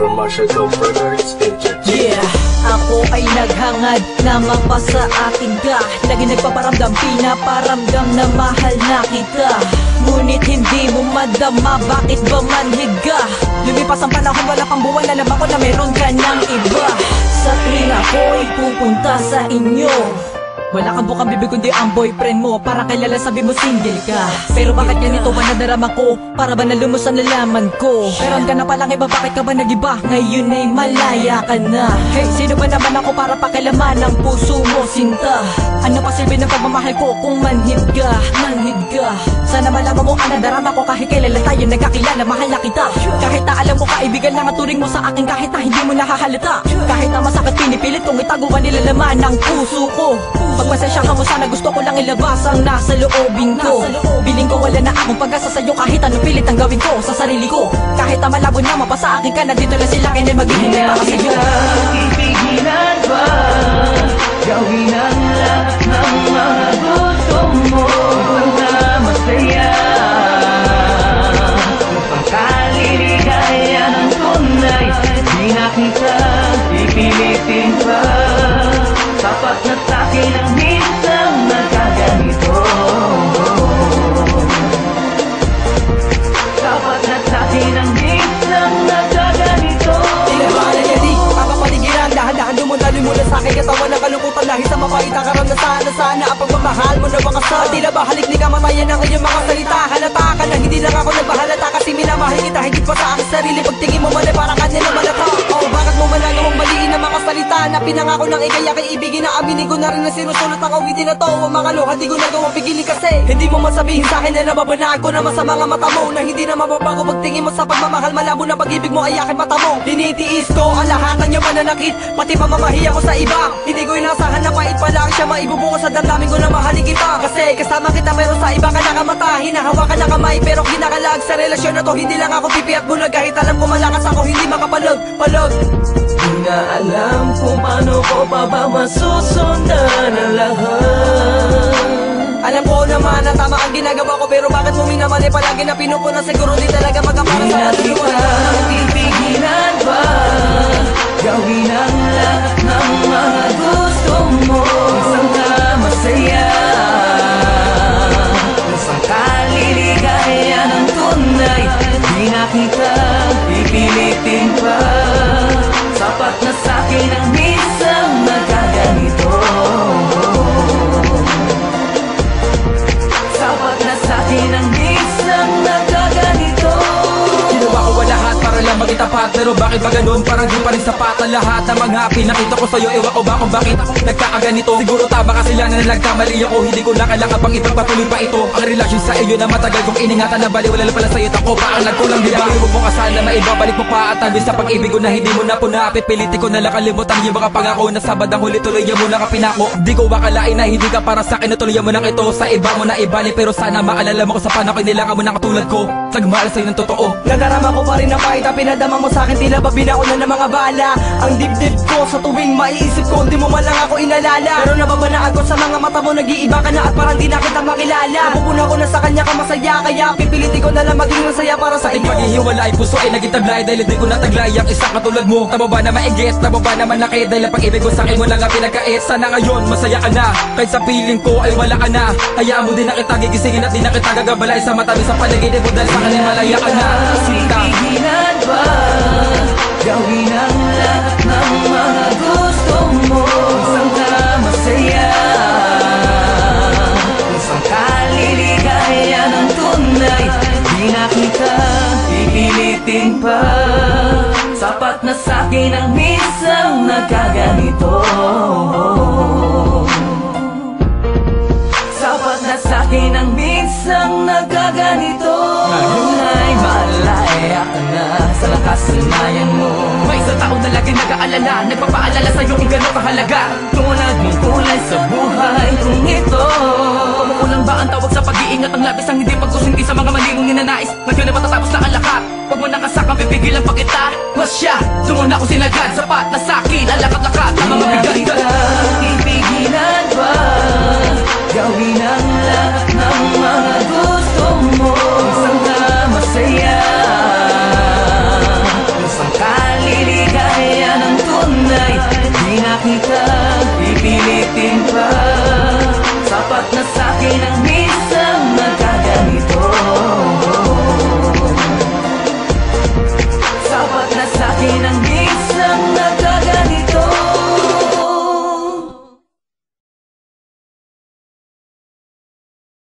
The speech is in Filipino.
go further, it's entertainment. Yeah, ako ay naghangad na mapasa akin ka. Lagi nagpaparamdam, pinaparamdam na mahal na kita. Ngunit hindi mo madama, bakit ba manhiga? Lumipas ang panahon, wala pang buwan, alam ako na meron ka ng iba. Sa tuwing ako'y pupunta sa inyo wala kang bukang bibig kundi ang boyfriend mo Para kilala sabi mo single ka Pero bakit ganito ba nadarama ko? Para ba nalumos ang nalaman ko? Meron ka na palang iba, bakit ka ba nagiba? Ngayon ay malaya ka na Hey, sino ba naman ako para pakilaman ang puso mo, sinta? Ano pa silbi ng pagmamahal ko kung manhid ka, manhid ka Sana malaman mo ang nadarama ko kahit kilala tayo nagkakilala, mahal na kita Kahit na alam mo kaibigan lang ang turing mo sa akin kahit na hindi mo nahahalata Kahit na masakit pinipilit kong itago ang nilalaman ng puso ko Pagpasensya ka mo sana gusto ko lang ilabas ang nasa loobin ko. Biling ko wala na akong pag-asa sa'yo kahit ano pilit ang gawin ko sa sarili ko. Kahit na malabo na mapasa akin ka na dito lang sila kaya maghihintay pa kasi sa'yo sarili Pagtingin mo man ay parang kanya na malata. Oh bakit mo man nagawang maliin ang mga salita Na pinangako ng ikaya kay ibigin na aminin ko na rin na sinusulat ang awitin na to. Ang mga luha di ko nagawang pigilin kasi. Hindi mo masabihin sa akin na nababanaan ko naman sa mga mata mo Na hindi na mababago pagtingin mo sa pagmamahal. Malabo na pag-ibig mo ay aking mata mo. Dinitiis ko ang lahat ng iyong pananakit Pati pamamahiya ko sa iba. Hindi ko siya Maibubuko sa damdamin ko na mahalin kita. Kasi kasama kita meron sa iba ka nakamata Hinahawakan na kamay pero kinakalag Sa relasyon na to. Hindi lang ako pipi at bulag Kahit alam ko malakas ako hindi makapalag Palag Di na alam kung paano ko pa ba masusundan ang lahat. Alam ko naman na tama ang ginagawa ko Pero bakit mo minamali? Palagi na pinupuna Siguro di talaga magkapara Di sa na kaluluwa kita pipigilan pa Gawin ang lahat ng mga gusto Pero bakit ba ganun? Parang di pa rin sapat ang lahat ng mga pinakita ko sa'yo. Ewan ko ba kung bakit nagkakaganito? Siguro tama kasi lang na nagkamali ako. Hindi ko na kailangan pang ipagpatuloy pa ito. Ang relasyon sa iyo na matagal kong iningatan na bali Wala lang pala sa'yo. Ako pa ang nagkulang diba Huwag mo kasal na maibabalik mo pa At hanggang sa pag-ibig ko na hindi mo na puna Pipilitin ko na lang kalimutan yung mga pangako Na sabad ang huli tuloy mo na kapinako. Di ko akalain na hindi ka para sa akin Natuloy mo lang ito. Sa iba mo na ibalik Pero sana maalala mo ko sa panahon Kailangan mo na katulad ko. Nagmahal sa'yo ng totoo. Nadarama ko pa rin ang pahit na pinadama mo sa akin Tila ba binauna ng mga bala? Ang dibdib ko sa tuwing maiisip ko Hindi mo man lang ako inalala. Pero nababanaan ko sa mga mata mo Nag-iiba ka na at parang di na kita makilala. Napupuna ko na sa kanya ka masaya Kaya pipilitin ko na lang maging masaya para sa Ating inyo paghihiwalay, puso ay naging taglay Dahil hindi ko nataglay ang isang katulad mo. Tama ba na maigit, tama ba na manakit Dahil ang pag-ibig ko sa akin mo lang ang pinagkait. Sana ngayon masaya ka na, kahit sa piling ko ay wala ka na. Hayaan mo din na kita gigisingin at di na kita gagabalay. Sa matabi sa paligid mo dahil sa akin ay malaya ka na. Pipigilan ba Gawin ang lahat ng gusto mo Isang ka masaya Isang kaliligaya ng tunay Di na kita Sapat na sa'kin ang minsan nagkaganito Sapat na sa'kin ang minsang nagkaganito nakasanayan mo. May isang tao na lagi nag-aalala Nagpapaalala sa'yo kung gano'ng kahalaga. Tulad mong kulay sa buhay kong ito Kulang ba ang tawag sa pag-iingat? Ang labis ang hindi pagkusinti sa mga mali mong ninanais. Ngayon ay matatapos na ang lahat. Huwag mo nang kasakang pipigilan pa kita Masya, na ako sinagad Sapat na sa'kin, ang lakat-lakat Ang mga bigat Pipigilan ba? Gawin ang walking